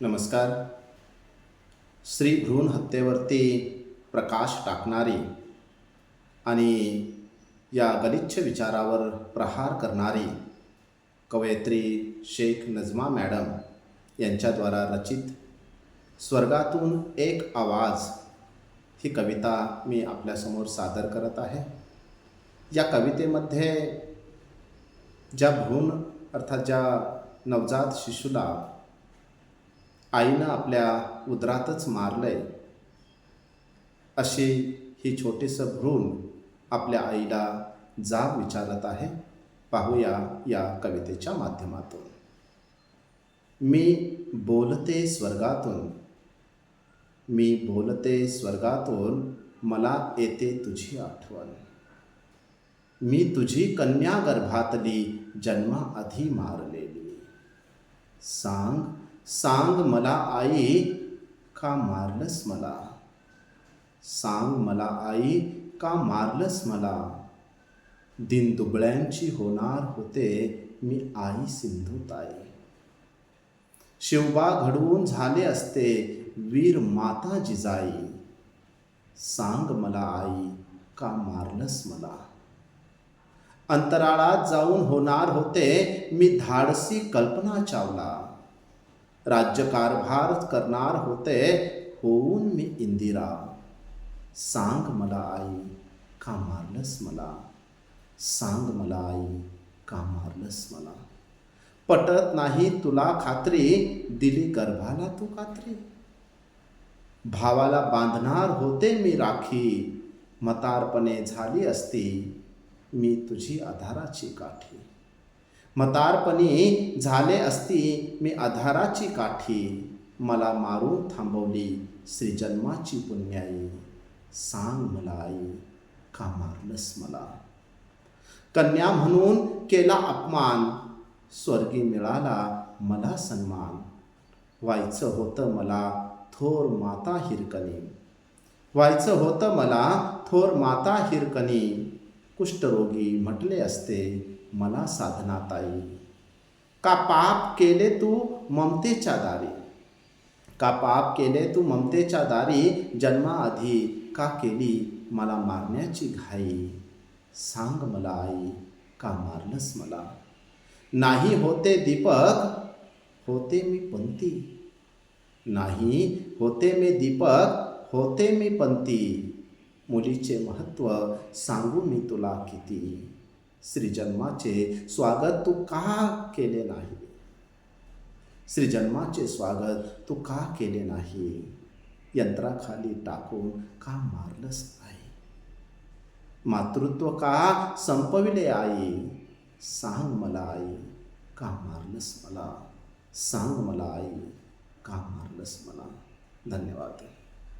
नमस्कार. श्री भ्रूण हत्येवरती प्रकाश टाकणारी आणि या गलिच्छ विचारावर प्रहार करणारी कवयित्री शेख नजमा मॅडम यांच्याद्वारा रचित स्वर्गातून एक आवाज ही कविता मी आपल्यासमोर सादर करत आहे. या कवितेमध्ये ज्या भ्रूण अर्थात ज्या नवजात शिशूला आईनं आपल्या उदरातच मारलंय अशी ही छोटीसं भ्रूण आपल्या आईला जाब विचारत आहे. पाहूया या कवितेच्या माध्यमातून. मी बोलते स्वर्गातून मी बोलते स्वर्गातून मला येते तुझी आठवण. मी तुझी कन्या गर्भातली जन्माआधी मारलेली. सांग सांग मला आई का मारलंस मला? सांग मला आई का मारलंस मला? दिन दुबळ्यांची होणार होते मी आई सिंधुताई. शिवबा घडवून झाले असते वीर माता जिजाई सांग मला आई का मारलंस मला? अंतराळात जाऊन होणार होते मी धाडसी कल्पना चावला. राज्यकारभार करणार होते होऊन मी इंदिरा. सांग मला आई, का मारलंस मला? सांग मला आई, का मारलंस मला? पटत नाही तुला खात्री, दिली गर्भाला तू खात्री भावाला बांधणार होते मी राखी, मतारपणे झाली असती, मी तुझी आधाराची काठी. मतारपणी झाले असती मी आधाराची काठी मला मारून थांबवली श्रीजन्माची पुण्याई. सांग मला आई का मारलंस मला? कन्या म्हणून केला अपमान स्वर्गी मिळाला मला सन्मान. व्हायचं होतं मला थोर माता हिरकणी. व्हायचं होतं मला थोर माता हिरकणी. कुष्ठरोगी म्हटले असते मला साधनाताई का पाप केले तू ममतेच्या दारी? का पाप केले तू ममतेच्या दारी? जन्माआधी का केली मला मारण्याची घाई? सांग मला आई, का मारलंस मला? नाही होते दीपक, होते मी पंती. नाही होते मी दीपक, होते मी पंती. मुलीचे महत्त्व सांगू मी तुला किती श्रीजन्माचे स्वागत तू का केले नाही? श्रीजन्माचे स्वागत तू का केले नाही? यंत्राखाली टाकून का मारलंस नाही मातृत्व का संपविले आई? सांग मला आई का मारलंस मला? सांग मला आई का मारलंस मला? धन्यवाद.